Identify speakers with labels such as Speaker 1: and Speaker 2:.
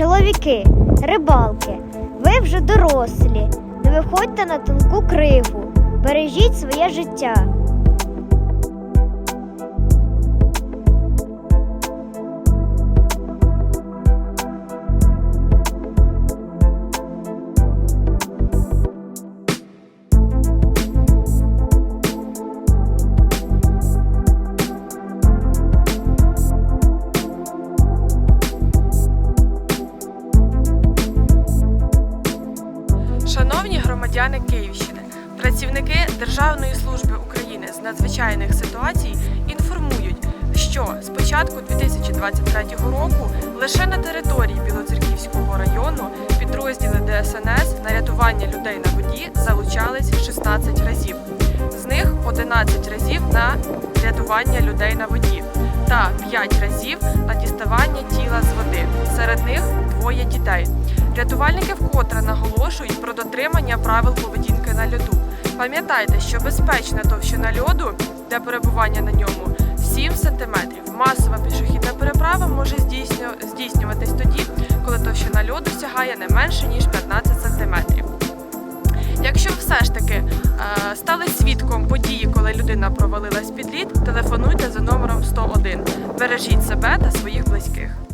Speaker 1: чоловіки, рибалки, ви вже дорослі. Не виходьте на тонку кригу, бережіть своє життя.
Speaker 2: Шановні громадяни Київщини, працівники Державної служби України з надзвичайних ситуацій інформують, що з початку 2023 року лише на території Білоцерківського району підрозділи ДСНС на рятування людей на воді залучались 16 разів. З них 11 разів на рятування людей на воді та 5 разів на діставання тіла з води. Серед них двоє дітей. Рятувальники вкотре наголошують про дотримання правил поведінки на льоду. Пам'ятайте, що безпечна товщина льоду для перебування на ньому 7 см. Масова пішохідна переправа може здійснюватись тоді, коли товщина льоду сягає не менше ніж 15 см. Якщо все ж таки е, стали свідком події, коли людина провалилась під лід, телефонуйте за номером 101. Бережіть себе та своїх близьких.